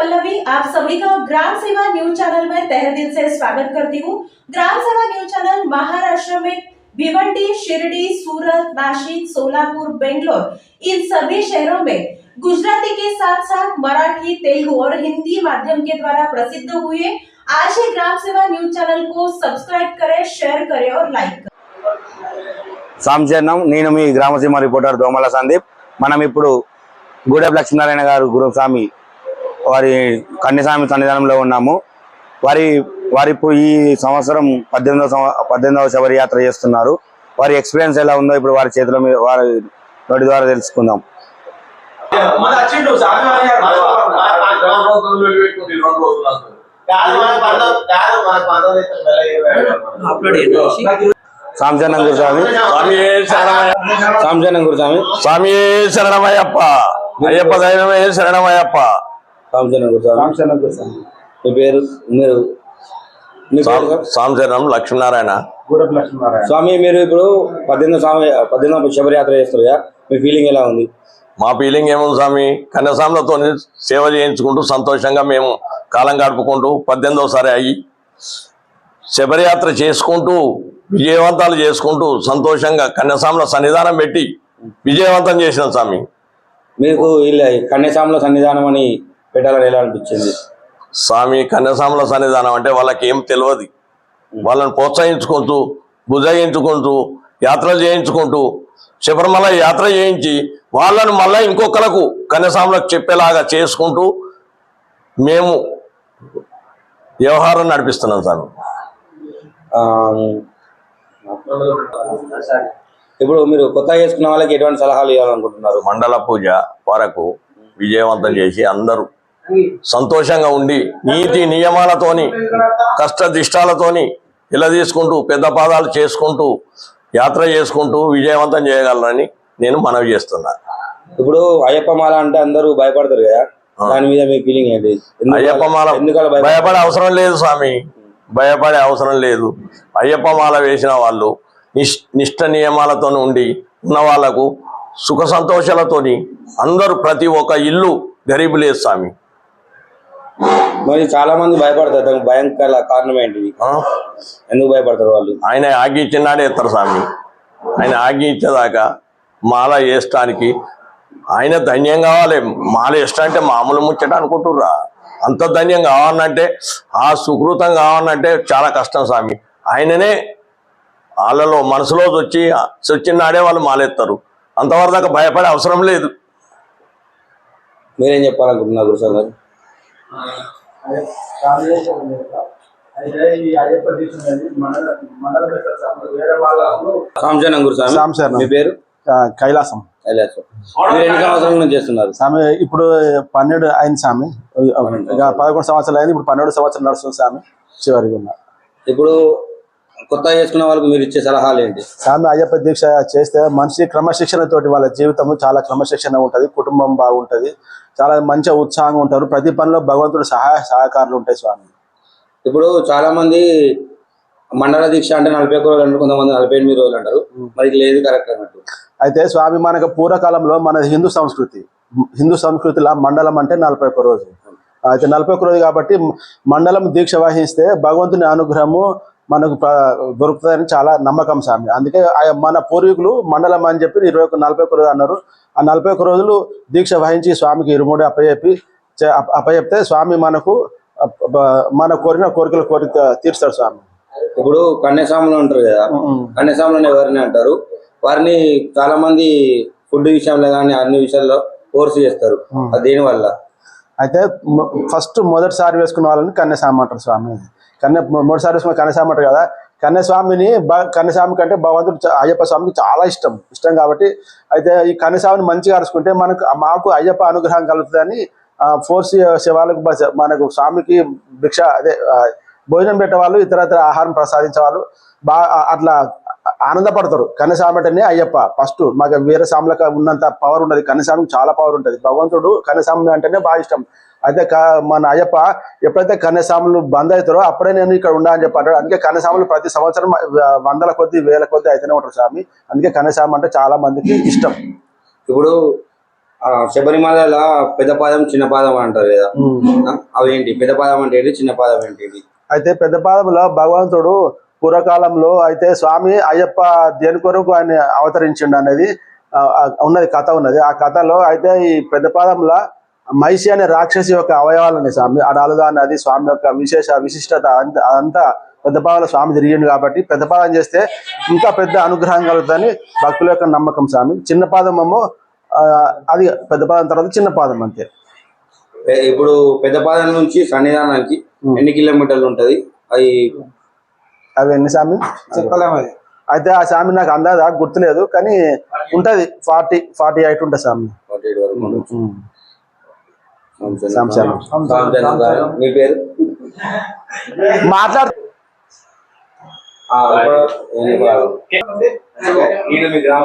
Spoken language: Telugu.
पल्लवी आप सभी का ग्राम सेवा न्यूज चैनल में तहे दिल से स्वागत करती हूँ ग्राम सेवा न्यूज चैनल महाराष्ट्र में भिवंडी शिरडी सूरत नासिक सोलापुर बेंगलोर इन सभी शहरों में गुजराती के साथ साथ मराठी तेलुगु और हिंदी माध्यम के द्वारा प्रसिद्ध हुए आज ही ग्राम सेवा न्यूज चैनल को सब्सक्राइब करें शेयर करें और लाइक करें సాంశరణం నేను మీ గ్రామసీమ రిపోర్టర్ దోమల సందీప్ మనం ఇప్పుడు గూడెం లక్ష్మీనారాయణ గారు గురుస్వామి వారి కన్యస్వామి సన్నిధానంలో ఉన్నాము వారి వారి ఈ సంవత్సరం పద్దెనిమిదవ సంవ- పద్దెనిమిదవ శబరి యాత్ర చేస్తున్నారు వారి ఎక్స్పీరియన్స్ ఎలా ఉందో ఇప్పుడు వారి చేతిలో మీద వారి నోటి ద్వారా తెలుసుకుందాం మన వచ్చిండు స్వామివారి గారు కాదు మన పంతొమ్మిది కాదు మన పంతొమ్మిది సాంశరణం గురుస్వామి స్వామి సాంశరణం గురుస్వామి స్వామి శరణమయ్యప్ప అయ్యప్ప దైవమే శరణమయ్యప్ప గురుస్వామి మీ పేరు? మీరు సార్? సాంశరణం లక్ష్మీనారాయణ. స్వామి మీరు ఇప్పుడు పద్దెనిమిది స్వామి పద్దెనిమిది శబరి యాత్ర చేస్తారు కదా మీ ఫీలింగ్ ఎలా ఉంది? మా ఫీలింగ్ ఏముంది స్వామి? కన్యసాములతో సేవ చేయించుకుంటూ సంతోషంగా మేము కాలం గడుపుకుంటూ పద్దెనిమిదవసారి అయ్యి శబరియాత్ర చేసుకుంటూ విజయవంతాలు చేసుకుంటూ సంతోషంగా కన్యసాముల సన్నిధానం పెట్టి విజయవంతం చేసిన స్వామి. మీకు ఇలా కన్యాశామల సన్నిధానం అని పెట్టాలని ఎలా అనిపించింది? స్వామి కన్యసాముల సన్నిధానం అంటే వాళ్ళకి ఏం తెలియదు. వాళ్ళని ప్రోత్సహించుకుంటూ బుజగించుకుంటూ యాత్రలు చేయించుకుంటూ శబరిమల యాత్ర చేయించి వాళ్ళను మళ్ళీ ఇంకొకరికి కన్యసాములకు చెప్పేలాగా చేసుకుంటూ మేము వ్యవహారం నడిపిస్తున్నాం సార్. ఇప్పుడు మీరు కొత్తగా చేసుకున్న వాళ్ళకి ఎటువంటి సలహాలు ఇవ్వాలనుకుంటున్నారు? మండల పూజ వరకు విజయవంతం చేసి అందరూ సంతోషంగా ఉండి నీతి నియమాలతోని కష్టదిష్టాలతోని ఇలా తీసుకుంటూ పెద్ద పాదాలు చేసుకుంటూ యాత్ర చేసుకుంటూ విజయవంతం చేయగలరని నేను మనవి చేస్తున్నా. ఇప్పుడు అయ్యప్ప మాల అంటే అందరూ భయపడతారు కదా? దాని మీద మీ ఫీలింగ్ ఏంటి? అయ్యప్ప మాల భయపడ అవసరం లేదు స్వామి. భయపడే అవసరం లేదు. అయ్యప్ప మాల వేసిన వాళ్ళు నిష్ నిష్ట నియమాలతో ఉండి ఉన్న వాళ్ళకు సుఖ సంతోషాలతోని అందరూ ప్రతి ఒక్క ఇల్లు గరీబు లేదు స్వామి. మరి చాలా మంది భయపడతారు. దానికి భయం గల కారణం ఏంటిది? ఆ? ఎందుకు భయపడతారు వాళ్ళు? ఆయన ఆగి ఇచ్చినాడే ఎత్తారు స్వామి. ఆయన ఆగి ఇచ్చేదాకా మాల వేయటానికి ఆయన ధన్యం కావాలి. మాల వేస్తా అంటే మామూలు ముచ్చట అనుకుంటుర్రా. అంత ధన్యం కావాలంటే ఆ సుకృతం కావాలంటే చాలా కష్టం స్వామి. ఆయననే వాళ్ళలో మనసులో వచ్చి వచ్చిన నాడే వాళ్ళు మాలేస్తారు అంతవరకు దాకా భయపడే అవసరం లేదు. మీరేం చెప్పాలనుకుంటున్నారు గురుసార్ గారు? మీ పేరు? కైలాసం. కైలాసం. మీరు ఎన్ని సంవత్సరాల నుంచి చేస్తున్నారు? స్వామి ఇప్పుడు పన్నెండు అయింది స్వామి. పదకొండు సంవత్సరాలు అయింది ఇప్పుడు పన్నెండు సంవత్సరాలు నడుస్తుంది స్వామి. చివరికి ఉన్న. ఇప్పుడు కొత్తగా చేసుకున్న వాళ్ళకి మీరు ఇచ్చే సలహాలు ఏంటి స్వామి అయ్యప్ప దీక్ష చేస్తే మనిషి క్రమశిక్షణ తోటి వాళ్ళ జీవితం చాలా క్రమశిక్షణ ఉంటది కుటుంబం బాగుంటది చాలా మంచిగా ఉత్సాహంగా ఉంటారు. ప్రతి పనిలో భగవంతుడు సహాయ సహకారాలు ఉంటాయి స్వామి. ఇప్పుడు చాలా మంది మండల దీక్ష అంటే నలభై ఒక్క రోజులు అంటారు కొంతమంది నలభై ఎనిమిది రోజులు అంటారు. మరి లేదు కరెక్ట్ అన్నట్టు. అయితే స్వామి మనకు పూర్వకాలంలో మన హిందూ సంస్కృతి హిందూ సంస్కృతిలో మండలం అంటే నలభై ఒక్క రోజు అయితే నలభై ఒక్క రోజు కాబట్టి మండలం దీక్ష వహిస్తే భగవంతుని అనుగ్రహము మనకు దొరుకుతుందని చాలా నమ్మకం స్వామి అందుకే ఆ- మన పూర్వీకులు మండలం అని చెప్పి ఇరవై ఒక్క నలభై ఒక్క రోజు అన్నారు. ఆ నలభై ఒక్క రోజులు దీక్ష వహించి స్వామికి ఇరుముడి అప్పచెప్పి అప్పచెప్తే స్వామి మనకు మన కోరిన కోరికలు కోరి తీరుస్తాడు స్వామి. ఇప్పుడు కన్యాస్వాములు ఉంటారు కదా కన్యాస్వాములు ఎవరిని అంటారు? వారిని చాలా మంది ఫుడ్ విషయంలో కానీ అన్ని విషయాల్లో కోర్సు చేస్తారు. దేని వల్ల అయితే ఫస్ట్ మొదటిసారి వేసుకున్న వాళ్ళని కన్యాస్వామి అంటారు స్వామి. కన్య మొదటిసారి వేసుకున్న కన్యాస్వామి అంటారు కదా. కన్యాస్వామిని బ- కన్యాస్వామి కంటే భగవంతుడు అయ్యప్ప స్వామికి చాలా ఇష్టం ఇష్టం కాబట్టి అయితే ఈ కన్యాస్వామిని మంచిగా అరుచుకుంటే మనకు మాకు అయ్యప్ప అనుగ్రహం కలుగుతుందని ఫోర్స్ శివాలకు మనకు స్వామికి భిక్ష అదే భోజనం పెట్టే వాళ్ళు ఇతరత్ర ఆహారం ప్రసాదించే వాళ్ళు బాగా అట్లా ఆనందపడతారు. కన్యస్వామి అంటేనే అయ్యప్ప. ఫస్ట్ మాకు వేరే స్వాములకు ఉన్నంత పవర్ ఉండదు కన్యస్వామికి చాలా పవర్ ఉంటుంది. భగవంతుడు కన్యస్వామి అంటేనే బాగా ఇష్టం. అయితే మన అయ్యప్ప ఎప్పుడైతే కన్యస్వాములు బంద్ అవుతారో అప్పుడే నేను ఇక్కడ ఉండా అని చెప్పి అంటాడు. అందుకే కన్యస్వాములు ప్రతి సంవత్సరం వందల కొద్ది వేల కొద్ది అయితేనే ఉంటారు స్వామి. అందుకే కన్యస్వామి అంటే చాలా మందికి ఇష్టం. ఇప్పుడు ఆ, శబరిమల పెద్ద పాదం చిన్న పాదం అంటారు కదా. ఆ, అవేంటి? పెద్ద పాదం అంటే ఏంటి? చిన్న పాదం ఏంటి? అయితే పెద్ద పాదంలో భగవంతుడు పూర్వకాలంలో అయితే స్వామి అయ్యప్ప దేని కొరకు ఆయన అవతరించిండు అనేది ఉన్నది కథ ఉన్నది. ఆ కథలో అయితే ఈ పెద్ద పాదంలో మైసి అనే రాక్షసి యొక్క అవయవాలని స్వామి. ఆ అలుదాన్ని అది స్వామి యొక్క విశేష విశిష్టత అంత- అదంతా పెద్ద పాదంలో స్వామి తిరిగిండు కాబట్టి పెద్ద పాదం చేస్తే ఇంకా పెద్ద అనుగ్రహం కలుగుతుందని భక్తుల యొక్క నమ్మకం స్వామి. చిన్న పాదం ఏమో అది పెద్ద పాదం తర్వాత చిన్న పాదం అంతే. ఇప్పుడు పెద్ద పాదం నుంచి సన్నిధానానికి ఎన్ని కిలోమీటర్లు ఉంటది? అది అవి ఎన్ని స్వామి? చెప్పలేము అది. అయితే ఆ స్వామి నాకు అందాదా? గుర్తులేదు కానీ ఉంటది. ఫార్టీ ఫార్టీ ఎయిట్ ఉంటుంది స్వామి. మాట్లాడు. గ్రామ